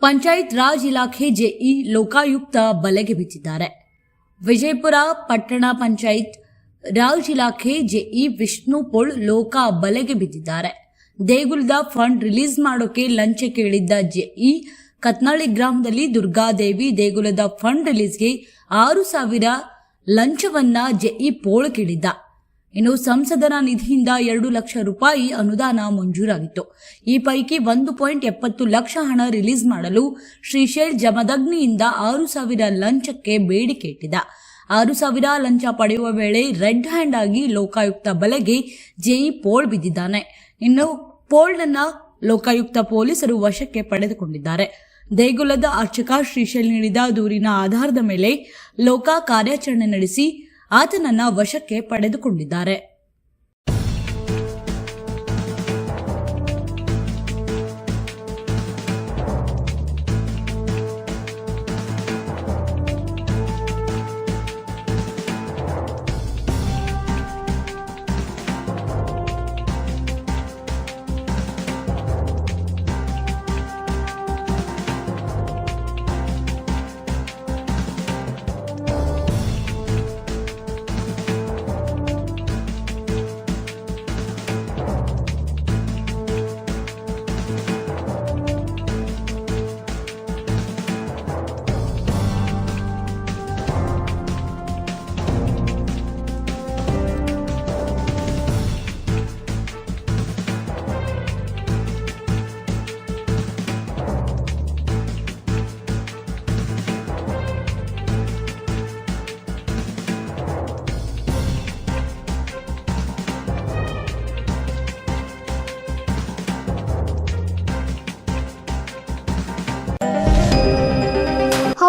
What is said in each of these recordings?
ಪಂಚಾಯತ್ ರಾಜ್ ಇಲಾಖೆ ಜೆಇ ಲೋಕಾಯುಕ್ತ ಬಲೆಗೆ ಬಿದ್ದಿದ್ದಾರೆ. ವಿಜಯಪುರ ಪಟ್ಟಣ ಪಂಚಾಯತ್ ರಾಜ್ ಇಲಾಖೆ ಜೆಇ ವಿಷ್ಣುಪುಳ್ ಲೋಕ ಬಲೆಗೆ ಬಿದ್ದಿದ್ದಾರೆ. ದೇಗುಲದ ಫಂಡ್ ರಿಲೀಸ್ ಮಾಡೋಕೆ ಲಂಚ ಕೇಳಿದ್ದ ಜೆಇ ಕತ್ನಾಳಿ ಗ್ರಾಮದಲ್ಲಿ ದುರ್ಗಾದೇವಿ ದೇಗುಲದ ಫಂಡ್ ರಿಲೀಸ್ಗೆ ಆರು ಸಾವಿರ ಲಂಚವನ್ನ ಜೆಇ ಪೋಳ್ ಕೇಳಿದ್ದ ಇನ್ನು ಸಂಸದರ ನಿಧಿಯಿಂದ ಎರಡು ಲಕ್ಷ ರೂಪಾಯಿ ಅನುದಾನ ಮಂಜೂರಾಗಿತ್ತು. ಈ ಪೈಕಿ ಒಂದು ಪಾಯಿಂಟ್ ಎಪ್ಪತ್ತು ಲಕ್ಷ ಹಣ ರಿಲೀಸ್ ಮಾಡಲು ಶ್ರೀಶೈಲ್ ಜಮದಗ್ನಿಯಿಂದ ಆರು ಸಾವಿರ ಲಂಚಕ್ಕೆ ಬೇಡಿಕೆ ಇಟ್ಟಿದ್ದ. ಆರು ಸಾವಿರ ಲಂಚ ಪಡೆಯುವ ವೇಳೆ ರೆಡ್ ಹ್ಯಾಂಡ್ ಆಗಿ ಲೋಕಾಯುಕ್ತ ಬಲೆಗೆ ಜೆಇ ಪೋಳ್ ಬಿದ್ದಿದ್ದಾನೆ. ಇನ್ನು ಪೋಳ್ನನ್ನ ಲೋಕಾಯುಕ್ತ ಪೊಲೀಸರು ವಶಕ್ಕೆ ಪಡೆದುಕೊಂಡಿದ್ದಾರೆ. ದೇಗುಲದ ಅರ್ಚಕ ಶ್ರೀಶೈಲ್ ನೀಡಿದ ದೂರಿನ ಆಧಾರದ ಮೇಲೆ ಲೋಕ ಕಾರ್ಯಾಚರಣೆ ನಡೆಸಿ ಆತನನ್ನ ವಶಕ್ಕೆ ಪಡೆದುಕೊಂಡಿದ್ದಾರೆ.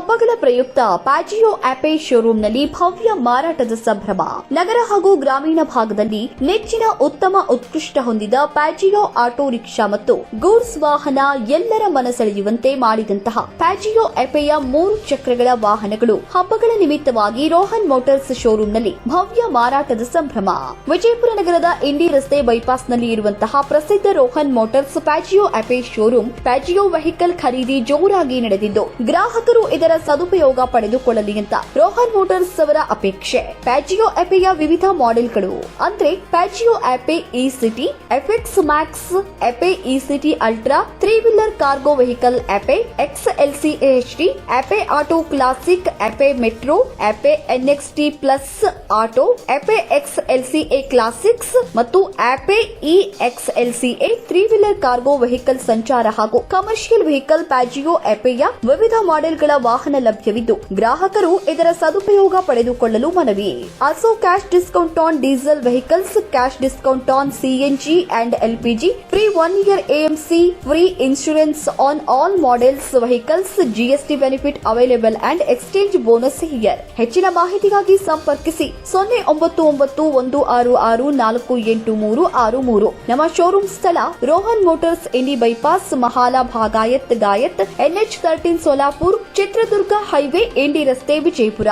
ಹಬ್ಬಗಳ ಪ್ರಯುಕ್ತ ಪ್ಯಾಜಿಯೋ ಆಪೆ ಶೋರೂಂನಲ್ಲಿ ಭವ್ಯ ಮಾರಾಟದ ಸಂಭ್ರಮ. ನಗರ ಹಾಗೂ ಗ್ರಾಮೀಣ ಭಾಗದಲ್ಲಿ ನೆಚ್ಚಿನ ಉತ್ತಮ ಉತ್ಕೃಷ್ಟ ಹೊಂದಿದ ಪ್ಯಾಜಿಯೋ ಆಟೋ ರಿಕ್ಷಾ ಮತ್ತು ಗೂಡ್ಸ್ ವಾಹನ ಎಲ್ಲರ ಮನಸೆಳೆಯುವಂತೆ ಮಾಡಿದಂತಹ ಪ್ಯಾಜಿಯೋ ಎಪೆಯ ಮೂರು ಚಕ್ರಗಳ ವಾಹನಗಳು ಹಬ್ಬಗಳ ನಿಮಿತ್ತವಾಗಿ ರೋಹನ್ ಮೋಟಾರ್ಸ್ ಶೋರೂಂನಲ್ಲಿ ಭವ್ಯ ಮಾರಾಟದ ಸಂಭ್ರಮ. ವಿಜಯಪುರ ನಗರದ ಇಂಡಿ ರಸ್ತೆ ಬೈಪಾಸ್ನಲ್ಲಿ ಇರುವಂತಹ ಪ್ರಸಿದ್ಧ Rohan motors Piaggio Ape showroom Piaggio vehicle ಖರೀದಿ ಜೋರಾಗಿ ನಡೆದಿದ್ದು, ಗ್ರಾಹಕರು ಇದರ ಸದುಪಯೋಗ ಪಡೆದುಕೊಳ್ಳಲಿ ಅಂತ ರೋಹನ್ ಮೋಟರ್ಸ್ ಅವರ ಅಪೇಕ್ಷೆ. ಪ್ಯಾಜಿಯೋ ಆಪೆಯ ವಿವಿಧ ಮಾಡೆಲ್ಗಳು. ಅಂದ್ರೆ Piaggio Ape E City FX Max Ape E City Ultra three wheeler cargo vehicle Ape X L C H D Ape auto classic Ape Metro Ape N X T plus auto Ape X L C A classics ಮತ್ತು Ape E X L C A three wheeler cargo vehicle ಸಂಚಾರ ಹಾಗೂ commercial vehicle ಪ್ಯಾಜಿಯೋ ಎಪೆಯ ವಿವಿಧ ಮಾಡೆಲ್ಗಳ ವಾಹನ ಲಭ್ಯವಿದ್ದು ಗ್ರಾಹಕರು ಇದರ ಸದುಪಯೋಗ ಪಡೆದುಕೊಳ್ಳಲು ಮನವಿ. Also cash discount on diesel vehicles, cash discount on CNG and LPG free one year AMC free insurance on all models vehicles GST benefit available and exchange bonus here. ಹೆಚ್ಚಿನ ಮಾಹಿತಿಗಾಗಿ ಸಂಪರ್ಕಿಸಿ ಸೊನ್ನೆ ಒಂಬತ್ತು ಒಂಬತ್ತು ಒಂದು ಆರು ಆರು ನಾಲ್ಕು ಎಂಟು ಮೂರು ಆರು ಮೂರು. ನಮ್ಮ ಶೋರೂಮ್ ಸ್ಥಳ Rohan motors Indi bypass, Mahal Bhagayat, Gayat NH thirteen Solapur Chitradurga highway MD ರಸ್ತೆ ವಿಜಯಪುರ.